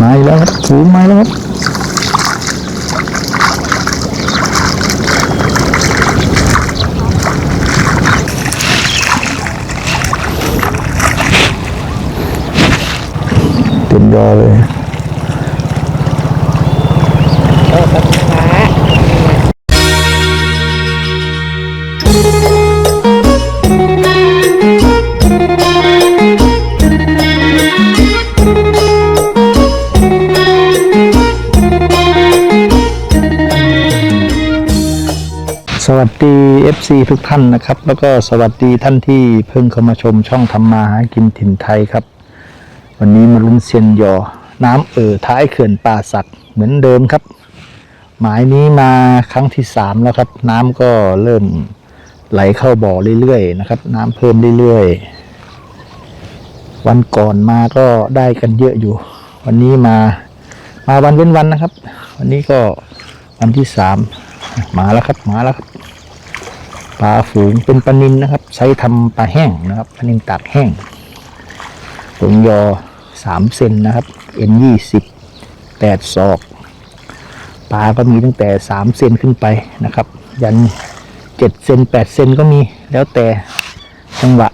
มาอีกแล้วครับฝูงมาแล้วครับเต็มยอเลย สวัสดี FC ทุกท่านนะครับ แล้วก็สวัสดีท่านที่เพิ่งเข้ามาชมช่องทำมาหากินถิ่นไทยครับ วันนี้มาลุ้นเซียนยอ น้ำเอ่อท้ายเขื่อนป่าสักเหมือนเดิมครับ หมายนี้มาครั้งที่สามแล้วครับ น้ำก็เริ่มไหลเข้าบ่อเรื่อยๆนะครับ น้ำเพิ่มเรื่อยๆ วันก่อนมาก็ได้กันเยอะอยู่ วันนี้มามาวันเว้นวันนะครับ วันนี้ก็วันที่สามมาแล้วครับ มาแล้วครับ ปลาฝูงเป็นปลานินนะครับ ใช้ทำปลาแห้งนะครับปลานินตากแห้งผงยอสามเซนนะครับเอ็นยี่สิบแปดศอก ปลาก็มีตั้งแต่สามเซนขึ้นไปนะครับ ยันเจ็ดเซนแปดเซนก็มีแล้วแต่จังหวะ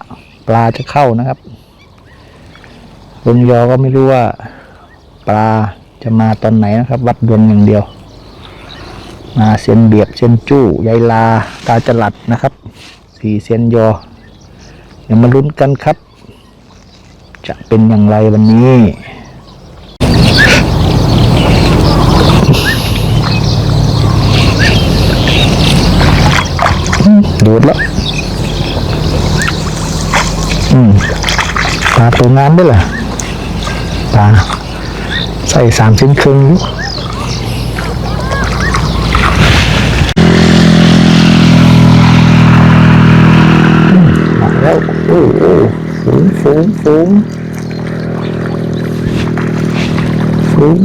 ปลาจะเข้านะครับผงยอก็ไม่รู้ว่า ปลาจะมาตอนไหนนะครับ วัดดวงอย่างเดียว มาเซียนเบียบเซียนจู้ยายลา ตาจลัดนะครับสี่เซียนยอ เดี๋ยวมาลุ้นกันครับ จะเป็นอย่างไรวันนี้โดดแล้วอืมปลาตัวงามด้วยล่ะปลาใส่สามชิ้นครึ่งอยู่ มา แล้วโอ้โหฝูงฝูงฝูงฝูง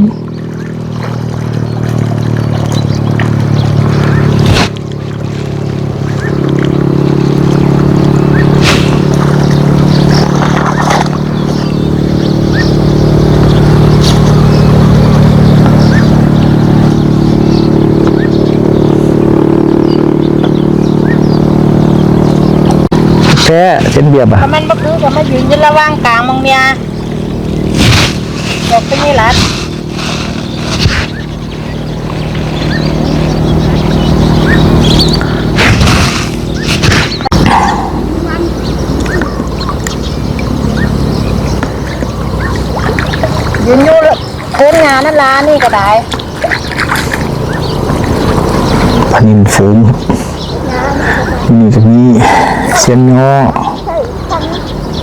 แท้เส้นเบียบอะถ้ามันบ่คือก็มายืนอยู่ระหว่างกลางมองเมียบอกเป็นนี่ล่ะยืนอยู่โคนงานนั่นล่ะนี่ก็ได้ปลานินฝูงนี่จะมี เส้นงอ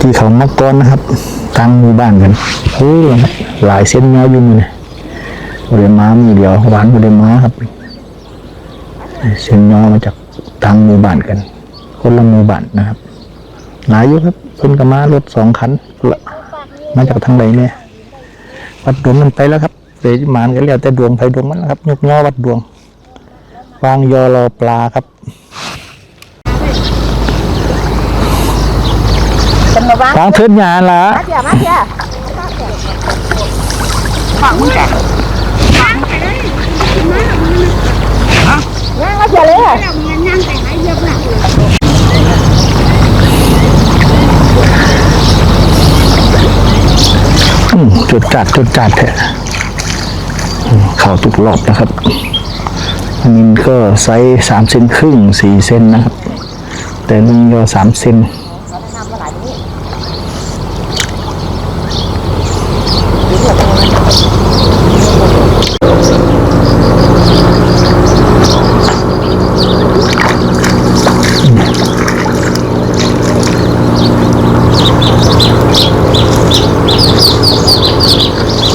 ที่เขามักก้อนนะครับตั้งหมู่บ้านกันโอ้ยหลายเส้นงออยู่นี่นะบริมามีเดียวหวานบริมาครับ เส้นงอมาจากตั้งหมู่บ้านกัน คนละหมู่บ้านนะครับหลายอยู่ครับคนกับมารถสองคันมาจากทางไหนเนี่ยวัดดวงมันไปแล้วครับเดี๋ยวหมานกันแล้วแต่ดวงไฟดวงมันนะครับยกย่อวัดดวงวางยอรอปลาครับ เป็นมาวางวางเทินหยาละมาเถอะมาเถอะฟังมึงแกย่างมาเถอะเลยอะอืมจุดจัดจุดจัดแท้อืมเข่าตุกรอบนะครับอันนี้ก็ไซส์สามเซนครึ่งสี่เซนนะครับ แต่ลุงยอสามเซน フフフ。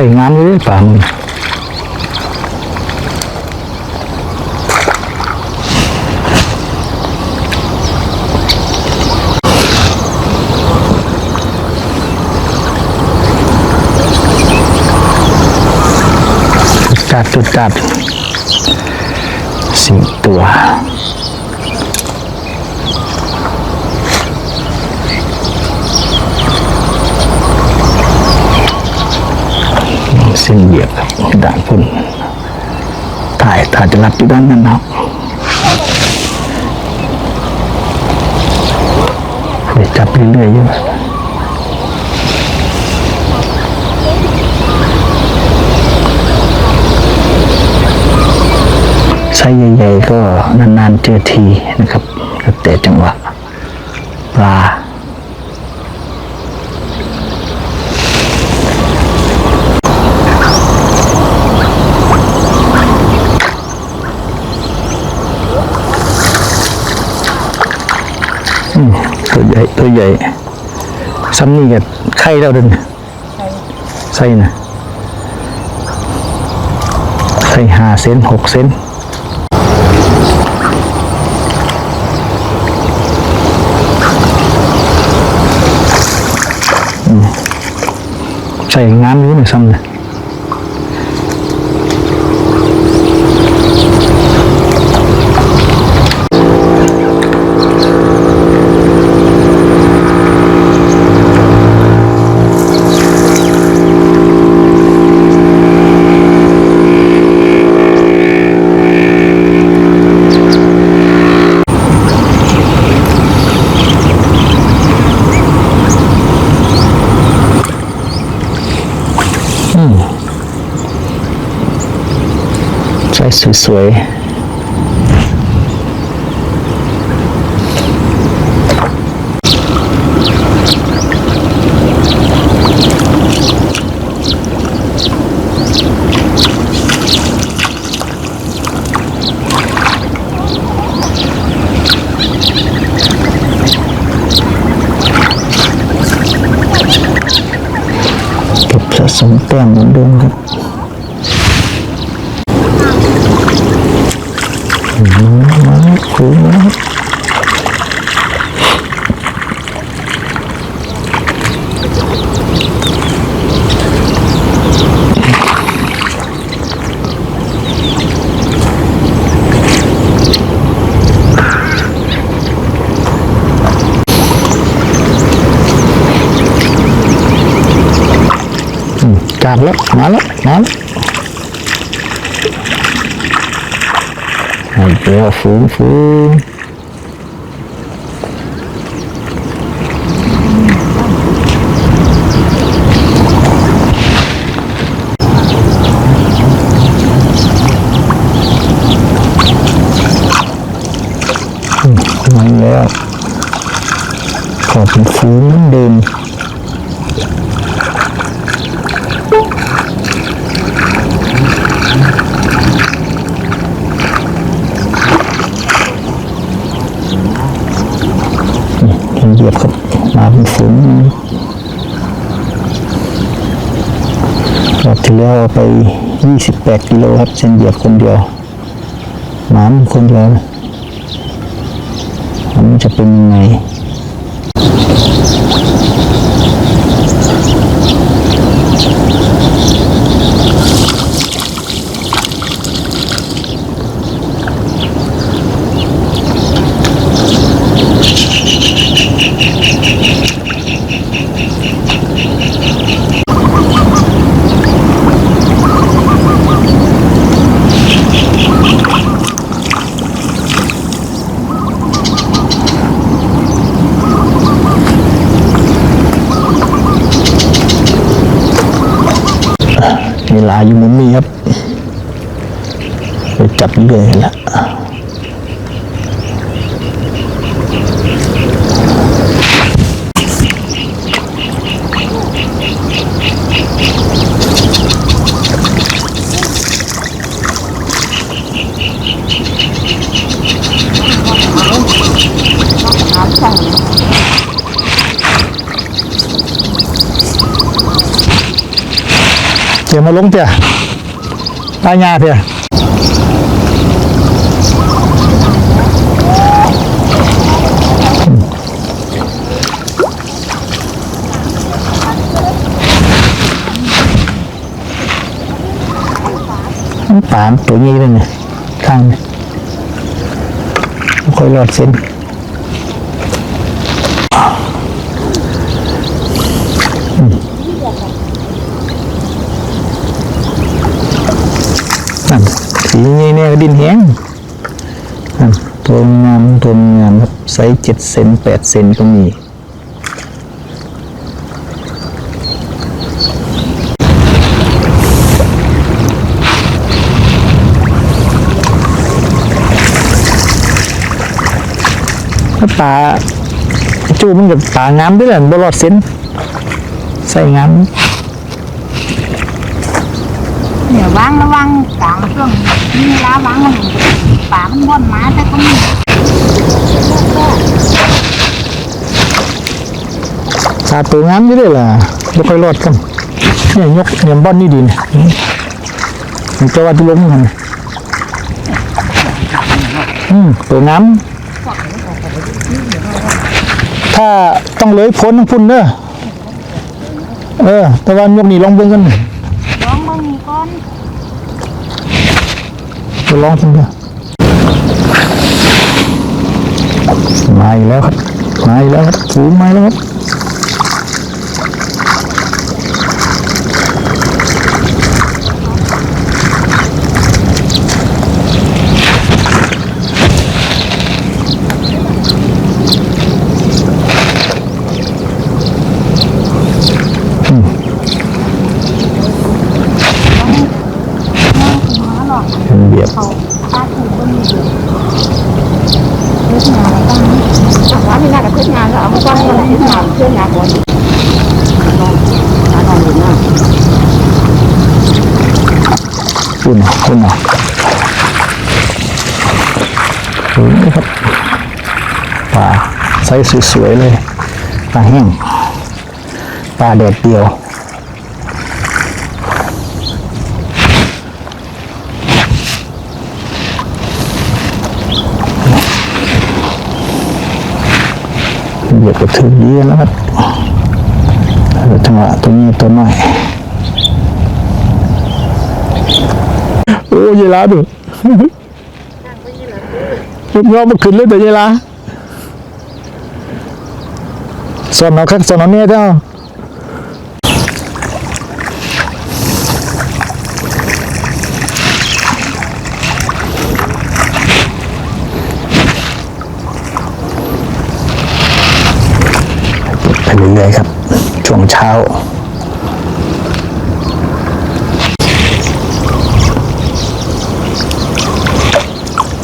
ส่งานเลยป่ามึงจุดจัดจุดจัดสี่ตัว เส้นเหยียบครับด่านพุ่นถ่ายถ่ายจะรับอยู่ด้านนั้นเนาะไปจับเรื่อยๆอยู่ไซส์ใหญ่ๆก็นานๆเจอทีนะครับ แต่จังหวะปลา ตัวใหญ่ตัวใหญ่ซ้ำนี่กับไข่เราเดินใส่นะใส่ห้าเซนหกเซนอืมใส่งามอยู่นะซ้ำนะ ใส่สวยๆ เก็บสะสมแต้มเหมือนเดิมครับมาคูมาจับแล้วมาแล้วมาแล้ว ไอ้เจ้าฟูงฟูงอืมมาแล้วขอเป็นฟูงเหมือนเดิม เห็นเหยียบครับมาเป็นฝูงรอบที่แล้วเอาไป 28 กิโลครับเส้นเหยียบคนเดียวหมามคนเดียวนะมันจะเป็นยังไง อยู่มุมนี้ครับ ไปจับเรื่อยแล้ว มาลงเถอะตายาเถอะมันป่ามนตัวนี้เลยเนี่ยข้างนี่ยค่อยรอดเส้น สีนี้เนี่ยดินแห้งนั่นตัวงามตัวงามครับไซส์เจ็ดเซนแปดเซนก็มีถ้าปลาจูมันกับปลางามด้วยแหละบรอดเซนใส่งาม เดี๋ย ววางระวังกลางช่วงนี้เวลาวางมันป่ามันบ่นมาแต่ก็มีสาตัวงามอยู่เลยล่ะบ่ค่อยรอดกันเนี่ยยกเนี่ยบอนนี่ดีเนี่ยมันจะว่าที่ล้มกันอืมตัวงามถ้าต้องเลยพ้นทั้งพุ่นเด้อเออ แต่ว่ายกนี่ลองเบิ่งกัน ลองเบิ่งนี่ก่อน จะลองกันเด้อมาอีกแล้วครับมาอีกแล้วครับถูมาแล้วครับ มาหรอก ยียบเขาตาถูกก็มีอยู่เพื่อนงานแล้วบ้างว่ามีงานกับเพื่อนงานแล้วเอามาก้อนอะไรเพื่อนงานเพื่อนงานก่อนนอนนอนอยู่หน้าคุณคุณอะสวยนะครับปลาไซส์สวยๆเลยปลาแห้งปลาแดดเดียว เบียดกระถึงดีแล้วครับจังหวะตัวนี้ตัวน้อยโอ้ยายลาดูผมยอมมาขึ้นเลยแต่ยายลาสอนเอาข้างสอนเอาเนี่ยเท่า เรื่อยๆครับ ช่วงเช้า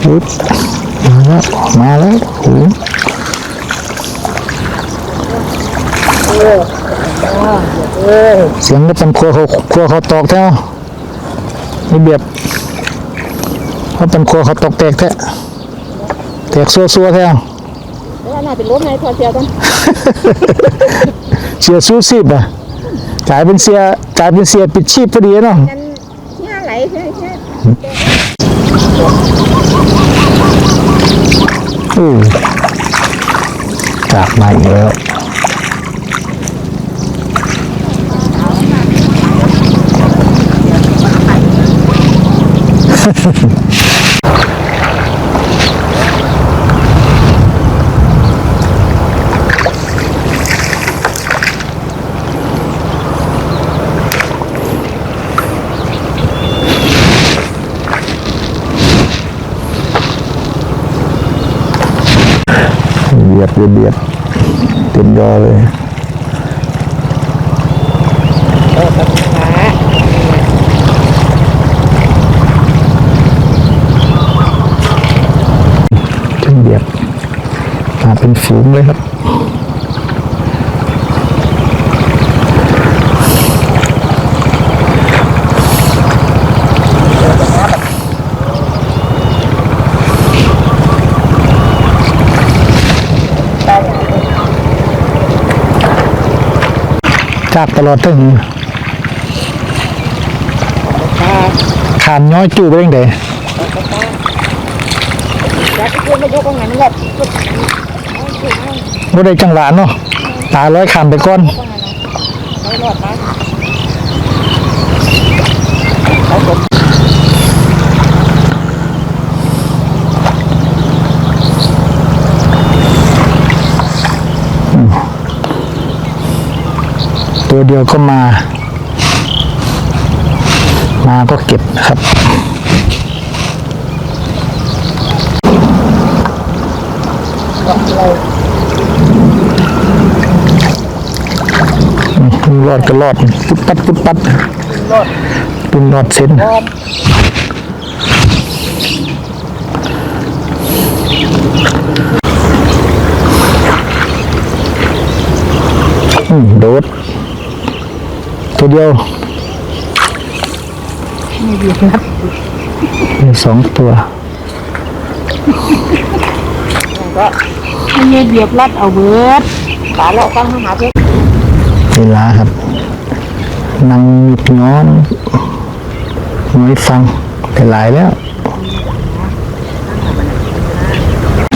ปึ๊บมาแล้วมาแล้วโอ้เสียงก็เป็นครัวเขาครัวเขาตอกแท้นี่เบียบเขาเป็นครัวเขาตอกแตกแท้แตกซัวซัวๆแท้ แล้วน่าเป็นล้มไงพอเชียวกันเสียสู้ซีบอะกลายเป็นเสียกลายเป็นเสียปิดชีพพอดีเนาะกันเงี้ยไหลใช่ใช่อือจากมาอีกแล้ว ยดเบียดเบียดเต็มยอเลยเบียดมาเป็นฝูงเลยครับ จากตลอดถึงขานย้อยจู่ไปเองเด้แล้วที่เพื่อนไม่ยกตรงไหนนี่แหละบ่ได้จังหวะเนาะตาร้อยขามไปก่อน ไม่รอดนะ ตัวเดียวก็มา มาก็เก็บนะครับอืมรอดก็รอดปุ๊บปัดปุ๊บปัดรอดปุนรอดเส้น รอด อืมโดด ตัวเดียวไม่ดีครับมีสองตัวก็ไม่เบียบรัดเอาเบิดขาเราฟังหาเพชรเวลาครับนั่งย้อนน้อยฟังแต่หลายแล้ว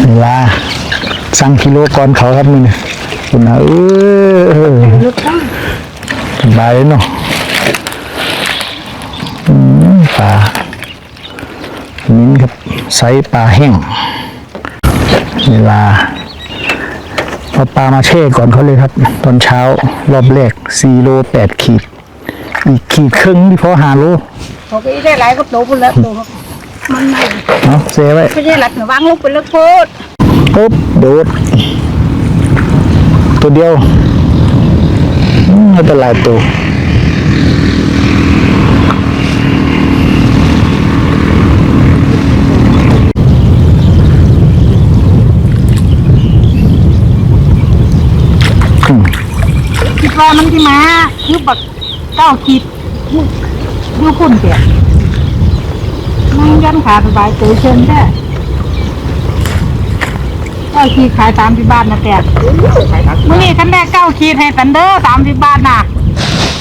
เวลาสั่งกิโลก่อนเขาครับนี่นะคุณนะเออลูกตั้งส บายเลยเนาะอืมปลานิ้นครับไซส์ปลาแห้ง เวลาเอาปลามาแช่ก่อนเขาเลยครับ ตอนเช้ารอบแรก4โล8ขีด อีกขีดครึ่งที่พอหาโลเขาก็ได้หลายก็โตไปแล้วโตมันไม่เอาเซไว้ไม่ใช่หลักหนูวางลงไปแล้วโคตรปุ๊บโดดตัวเดียวอืม ไม่เป็นไรตัวคิดว่ามันที่มาคือแบักเก้าขีดดูคุณเสียนั่งยันขาสบายตัวเชิญแค่ เก้าขีดขายสามสิบบาทนะแต่มื่อนี้คันได้เก้าขีดให้สันเดอร์สามสิบบาทน่ะ